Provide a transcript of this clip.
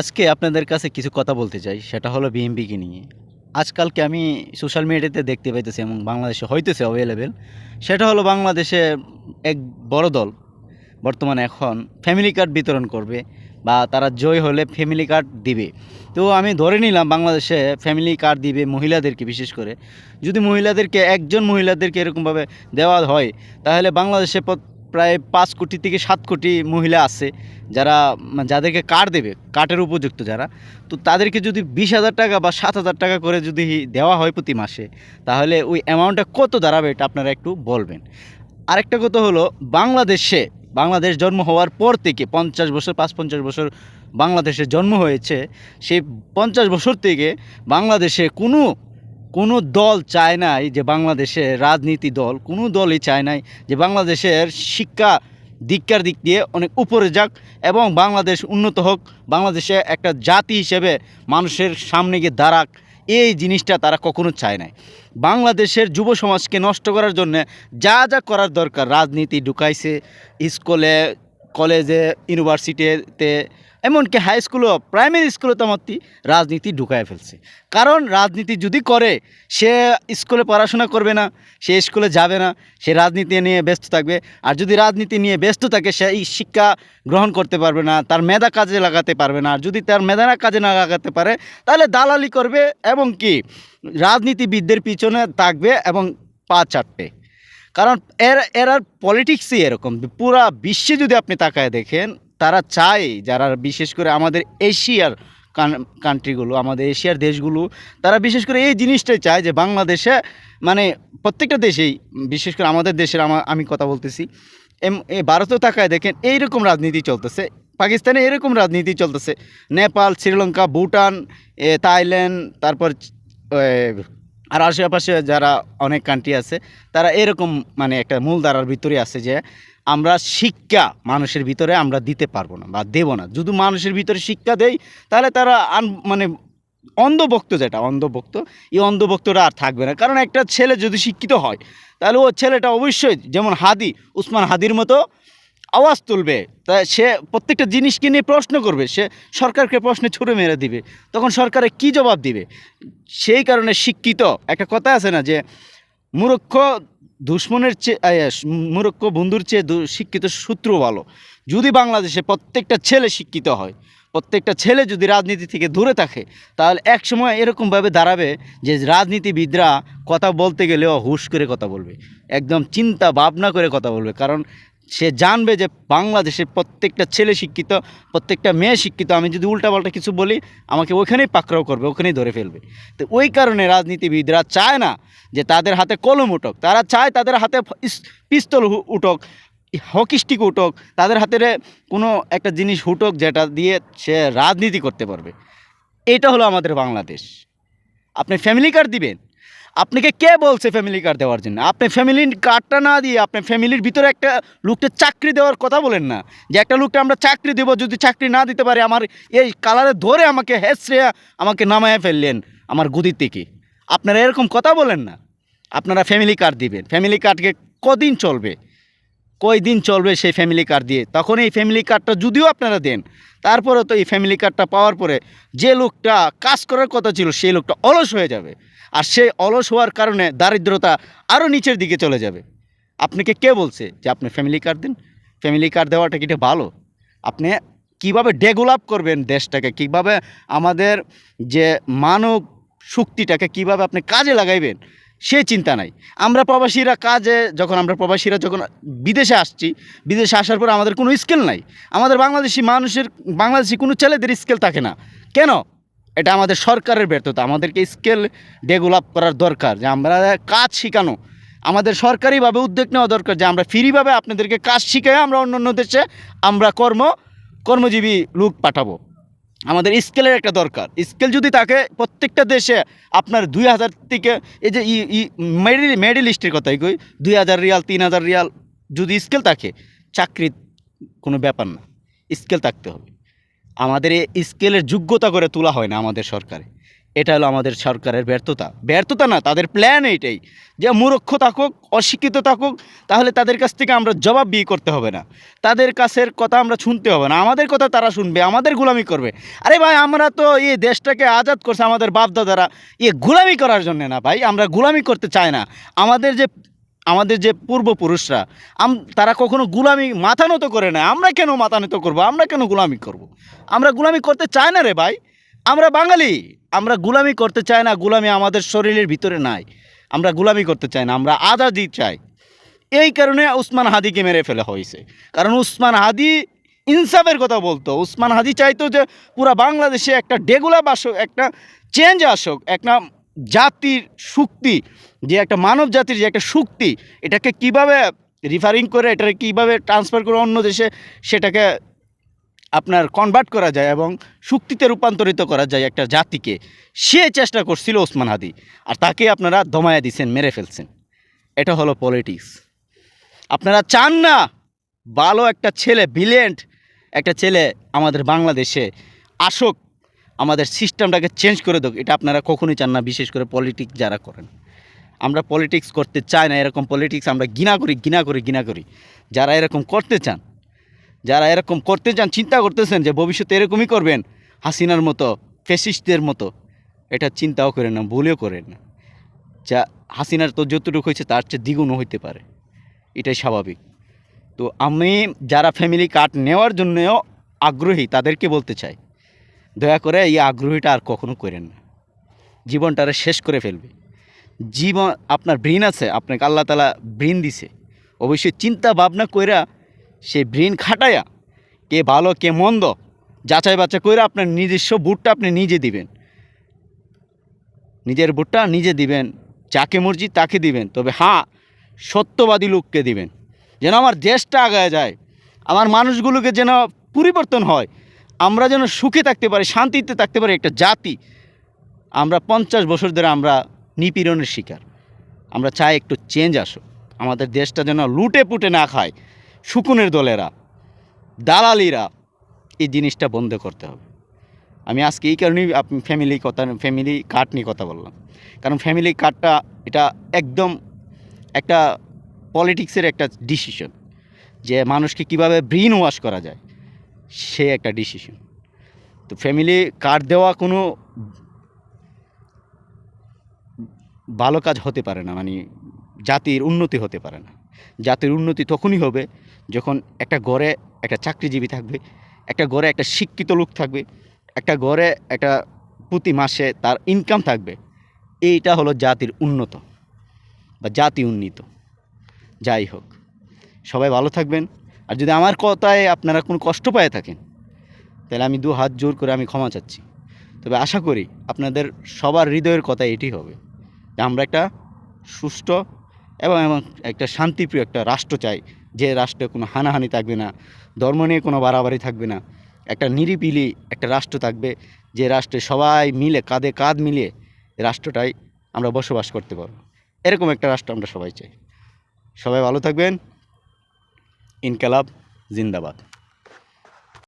আজকে আপনাদের কাছে কিছু কথা বলতে চাই, সেটা হলো বিএমপিকে নিয়ে। আজকালকে আমি সোশ্যাল মিডিয়াতে দেখতে পাইতেছি এবং বাংলাদেশে হইতেছে অ্যাভেলেবেল সেটা হলো বাংলাদেশে এক বড় দল বর্তমানে এখন ফ্যামিলি কার্ড বিতরণ করবে বা তারা জয় হলে ফ্যামিলি কার্ড দিবে। তো আমি ধরে নিলাম বাংলাদেশে ফ্যামিলি কার্ড দিবে মহিলাদেরকে বিশেষ করে। যদি মহিলাদেরকে, একজন মহিলাদেরকে এরকমভাবে দেওয়া হয়, তাহলে বাংলাদেশে প্রায় পাঁচ কোটি থেকে সাত কোটি মহিলা আছে যারা, যাদেরকে কার্ড দেবে, কার্ডের উপযুক্ত যারা। তো তাদেরকে যদি বিশ হাজার টাকা বা সাত হাজার টাকা করে যদি দেওয়া হয় প্রতি মাসে, তাহলে ওই অ্যামাউন্টটা কত দাঁড়াবে এটা আপনারা একটু বলবেন। আরেকটা কথা হলো, বাংলাদেশে, বাংলাদেশ জন্ম হওয়ার পর থেকে পঞ্চাশ বছর, পাঁচ পঞ্চাশ বছর বাংলাদেশে জন্ম হয়েছে, সেই পঞ্চাশ বছর থেকে বাংলাদেশে কোনো কোনো দল চায় নাই যে বাংলাদেশে রাজনীতি দল, কোনো দলই চায় নাই যে বাংলাদেশের শিক্ষা দীক্ষার দিক দিয়ে অনেক উপরে যাক এবং বাংলাদেশ উন্নত হোক, বাংলাদেশে একটা জাতি হিসেবে মানুষের সামনে গিয়ে দাঁড়াক। এই জিনিসটা তারা কখনো চায় নাই। বাংলাদেশের যুব সমাজকে নষ্ট করার জন্য যা যা করার দরকার, রাজনীতি ঢুকাইছে, স্কুলে, কলেজে, ইউনিভার্সিটিতে এমনকি হাই স্কুলও প্রাইমারি স্কুলে তেমতি রাজনীতি ঢুকায় ফেলছে। কারণ রাজনীতি যদি করে, সে স্কুলে পড়াশোনা করবে না, সে স্কুলে যাবে না, সে রাজনীতি নিয়ে ব্যস্ত থাকবে। আর যদি রাজনীতি নিয়ে ব্যস্ত থাকে, সে এই শিক্ষা গ্রহণ করতে পারবে না, তার মেধা কাজে লাগাতে পারবে না। আর যদি তার মেধানা কাজে না লাগাতে পারে, তাহলে দালালি করবে এবং কি, রাজনীতিবিদদের পিছনে থাকবে এবং পা চাটবে। কারণ এর এরার পলিটিক্সই এরকম। পুরা বিশ্বে যদি আপনি তাকায় দেখেন তারা চায় যারা বিশেষ করে আমাদের এশিয়ার কান্ট্রিগুলো আমাদের এশিয়ার দেশগুলো, তারা বিশেষ করে এই জিনিসটাই চায় যে বাংলাদেশে মানে প্রত্যেকটা দেশেই, বিশেষ করে আমাদের দেশের আমা- কথা বলতেছি, এম, এ ভারতেও তাকায় দেখেন, এইরকম রাজনীতি চলতেছে, পাকিস্তানে এরকম রাজনীতি চলতেছে, নেপাল, শ্রীলঙ্কা, ভুটান থাইল্যান্ড, তারপর আর আশেপাশে যারা অনেক কান্ট্রি আছে, তারা এরকম মানে একটা মূলধারার ভিতরে আছে যে, আমরা শিক্ষা মানুষের ভিতরে আমরা দিতে পারব না বা দেবো না। যদি মানুষের ভিতরে শিক্ষা দেই, তাহলে তারা আন মানে অন্ধভক্ত যেটা, অন্ধভক্ত, এই অন্ধভক্তরা আর থাকবে না। কারণ একটা ছেলে যদি শিক্ষিত হয়, তাহলে ও ছেলেটা অবশ্যই, যেমন হাদি, উসমান হাদির মতো আওয়াজ তুলবে। তা সে প্রত্যেকটা জিনিসকে নিয়ে প্রশ্ন করবে। সে সরকারকে প্রশ্নে ছুড়ে মেরে দিবে। তখন সরকারে কি জবাব দিবে? সেই কারণে শিক্ষিত, একটা কথা আছে না যে, মূর্খ দুশ্মনের চেয়ে মূর্খ বন্ধুর চেয়ে শিক্ষিত সূত্র ভালো। যদি বাংলাদেশে প্রত্যেকটা ছেলে শিক্ষিত হয়, প্রত্যেকটা ছেলে যদি রাজনীতি থেকে দূরে থাকে, তাহলে এক সময় এরকমভাবে দাঁড়াবে যে রাজনীতিবিদরা কথা বলতে গেলেও হুশ করে কথা বলবে। একদম চিন্তা ভাবনা করে কথা বলবে। কারণ সে জানবে যে বাংলাদেশের প্রত্যেকটা ছেলে শিক্ষিত, প্রত্যেকটা মেয়ে শিক্ষিত। আমি যদি উল্টাপাল্টা কিছু বলি, আমাকে ওখানেই পাকড়াও করবে, ওখানেই ধরে ফেলবে। তো ওই কারণে রাজনীতিবিদরা চায় না যে তাদের হাতে কলম উঠক। তারা চায় তাদের হাতে পিস্তল উঠক, হকি স্টিক উঠক, তাদের হাতে কোনো একটা জিনিস উঠক যেটা দিয়ে সে রাজনীতি করতে পারবে। এটা হলো আমাদের বাংলাদেশ। আপনি ফ্যামিলি কার্ড দিবেন আপনাকে কে বলছে ফ্যামিলি কার্ড দেওয়ার জন্য? আপনি ফ্যামিলি কার্ডটা না দিয়ে আপনি ফ্যামিলির ভিতরে একটা লোককে চাকরি দেওয়ার কথা বলেন না। যে একটা লোককে আমরা চাকরি দেবো, যদি চাকরি না দিতে পারে, আমার এই কালারে ধরে আমাকে হেসরে আমাকে নামায় ফেললেন আমার গুদির থেকে। আপনারা এরকম কথা বলেন না। আপনারা ফ্যামিলি কার্ড দিবেন। ফ্যামিলি কার্ডকে কদিন চলবে? কয় দিন চলবে সেই ফ্যামিলি কার্ড দিয়ে? তখন এই ফ্যামিলি কার্ডটা যদিও আপনারা দেন তারপরে তো এই ফ্যামিলি কার্ডটা পাওয়ার পরে যে লোকটা কাজ করার কথা ছিল, সেই লোকটা অলস হয়ে যাবে। আর সেই অলস হওয়ার কারণে দারিদ্রতা আরও নিচের দিকে চলে যাবে। আপনাকে কে বলছে যে আপনি ফ্যামিলি কার্ড দিন? ফ্যামিলি কার্ড দেওয়াটা কিটা ভালো? আপনি কীভাবে ডেভেলপ করবেন দেশটাকে? কীভাবে আমাদের যে মানব শক্তিটাকে কীভাবে আপনি কাজে লাগাইবেন? সে চিন্তা নাই। আমরা প্রবাসীরা কাজে যখন আমরা প্রবাসীরা যখন বিদেশে আসছি, বিদেশে আসার পর আমাদের কোনো স্কিল নাই। আমাদের বাংলাদেশি মানুষের, বাংলাদেশি কোনো ছেলেদের স্কিল থাকে না। কেন? এটা আমাদের সরকারের ব্যর্থতা, আমাদেরকে স্কেল ডেভেলপ করার দরকার, যে আমরা কাজ শেখানো। আমাদের সরকারিভাবে উদ্যোগ নেওয়া দরকার, যে আমরা ফ্রিভাবে আপনাদেরকে কাজ শিখাই, আমরা অন্য অন্য দেশে আমরা কর্ম, কর্মজীবী লোক পাঠাবো। আমাদের স্কেলের একটা দরকার। স্কেল যদি থাকে, প্রত্যেকটা দেশে আপনার দুই হাজার থেকে, এই যে ই মেডেল মেডেলিস্টের কথাই কই, দুই হাজার রিয়াল, তিন হাজার রিয়াল, যদি স্কেল থাকে, চাকরির কোনো ব্যাপার না স্কেল থাকতে হবে। আমাদের এই স্কেলের যোগ্যতা করে তোলা হয় না আমাদের সরকারে। এটা হলো আমাদের সরকারের ব্যর্থতা। ব্যর্থতা না, তাদের প্ল্যান এইটাই যে মূর্খ থাকুক, অশিক্ষিত থাকুক, তাহলে তাদের কাছ থেকে আমরা জবাব বিয়ে করতে হবে না। তাদের কাছের কথা আমরা শুনতে হবে না। আমাদের কথা তারা শুনবে, আমাদের গোলামি করবে। আরে ভাই, আমরা তো এই দেশটাকে আজাদ করছে আমাদের বাপদাদারা। ইয়ে গোলামি করার জন্য না ভাই, আমরা গোলামি করতে চাই না। আমাদের যে আমাদের যে পূর্বপুরুষরা, আম, তারা কখনো গুলামি মাথা নত করে না। আমরা কেন মাথা নত করব? আমরা কেন গুলামি করব। আমরা গুলামি করতে চাই না রে ভাই। আমরা বাঙালি। আমরা গুলামি করতে চাই না, গুলামি আমাদের শরীরের ভিতরে নাই। আমরা গুলামি করতে চাই না, আমরা আজাদি চাই। এই কারণে উসমান হাদিকে মেরে ফেলা হয়েছে। কারণ উসমান হাদি ইনসাফের কথা বলতো। উসমান হাদি চাইতো যে পুরা বাংলাদেশে একটা ডেগুলাপ আসুক একটা চেঞ্জ আসুক, একটা জাতির শক্তি, যে একটা মানব জাতির যে একটা শক্তি, এটাকে কীভাবে রিফারিং করে, এটাকে কীভাবে ট্রান্সফার করে অন্য দেশে, সেটাকে আপনার কনভার্ট করা যায় এবং শক্তিতে রূপান্তরিত করা যায় একটা জাতিকে, সে চেষ্টা করছিল ওসমান হাদি। আর তাকে আপনারা দমায়া দিছেন, মেরে ফেলছেন। এটা হলো পলিটিক্স আপনারা চান না ভালো একটা ছেলে ব্রিলিয়েন্ট একটা ছেলে আমাদের বাংলাদেশে আসুক আমাদের সিস্টেমটাকে চেঞ্জ করে দেখ এটা আপনারা কখনোই চান না, বিশেষ করে পলিটিক্স যারা করেন। আমরা পলিটিক্স করতে চাই না, এরকম পলিটিক্স আমরা ঘৃণা করি ঘৃণা করি ঘৃণা করি। যারা এরকম করতে চান, যারা এরকম করতে চান, চিন্তা করতেছেন যে ভবিষ্যতে এরকমই করবেন, হাসিনার মতো ফেসিস্টদের মতো, এটা চিন্তাও করেন না, ভুলেও করেন না। যা হাসিনার তো যতটুকু হয়েছে, তার চেয়ে দ্বিগুণও হইতে পারে। এটাই স্বাভাবিক। তো আমি যারা ফ্যামিলি কার্ড নেওয়ার জন্যও আগ্রহী, তাদেরকে বলতে চাই দয়া করে এই আগ্রহীটা আর কখনো করেন না। জীবনটারে শেষ করে ফেলবে। জীবন, আপনার ব্রেন আছে, আপনাকে আল্লাহ তালা ব্রেন দিছে। অবশ্যই চিন্তা ভাবনা কইরা সে ব্রেন খাটায়া কে ভালো, কে মন্দ, যাচাই বাছাই করে আপনার নিজস্ব বুটটা আপনি নিজে দিবেন। নিজের বুটটা নিজে দিবেন, যাকে মর্জি তাকে দিবেন, তবে হ্যাঁ সত্যবাদী লোককে দিবেন। যেন আমার দেশটা আগায় যায়, আমার মানুষগুলোকে যেন পরিবর্তন হয় আমরা যেন সুখে থাকতে পারি, শান্তিতে থাকতে পারি একটা জাতি, আমরা পঞ্চাশ বছর ধরে আমরা নিপীড়নের শিকার। আমরা চাই একটু চেঞ্জ আসুক। আমাদের দেশটা যেন লুটে পুটে না খায়। শুকুনের দলেরা, দালালিরা এই জিনিসটা বন্ধ করতে হবে। আমি আজকে এই কারণেই ফ্যামিলি কথা ফ্যামিলি কার্ড নিয়ে কথা বললাম। কারণ ফ্যামিলি কার্ডটা এটা একদম একটা পলিটিক্সের একটা ডিসিশন যে মানুষকে কীভাবে ব্রেন ওয়াশ করা যায়। সে একটা ডিসিশন তো ফ্যামিলি কার্ড দেওয়া কোনো ভালো কাজ হতে পারে না মানে জাতির উন্নতি হতে পারে না। জাতির উন্নতি তখনই হবে যখন একটা ঘরে একটা চাকরিজীবী থাকবে, একটা ঘরে একটা শিক্ষিত লোক থাকবে, একটা ঘরে একটা প্রতি মাসে তার ইনকাম থাকবে। এইটা হলো জাতির উন্নত বা জাতি উন্নীত। যাই হোক, সবাই ভালো থাকবেন। আর যদি আমার কথায় আপনারা কোনো কষ্ট পায় থাকেন, তাহলে আমি দু হাত জোর করে আমি ক্ষমা চাচ্ছি। তবে আশা করি আপনাদের সবার হৃদয়ের কথা এটি হবে যে আমরা একটা সুষ্ঠু এবং এবং একটা শান্তিপ্রিয় একটা রাষ্ট্র চাই। যে রাষ্ট্রে কোনো হানাহানি থাকবে না, ধর্ম নিয়ে কোনো বাড়াবাড়ি থাকবে না, একটা নিরিপিলি একটা রাষ্ট্র থাকবে যে রাষ্ট্রে সবাই মিলে, কাঁধে কাঁধ মিলিয়ে রাষ্ট্রটাই আমরা বসবাস করতে পারব। এরকম একটা রাষ্ট্র আমরা সবাই চাই। সবাই ভালো থাকবেন। ইনকালাব জিন্দাবাদ।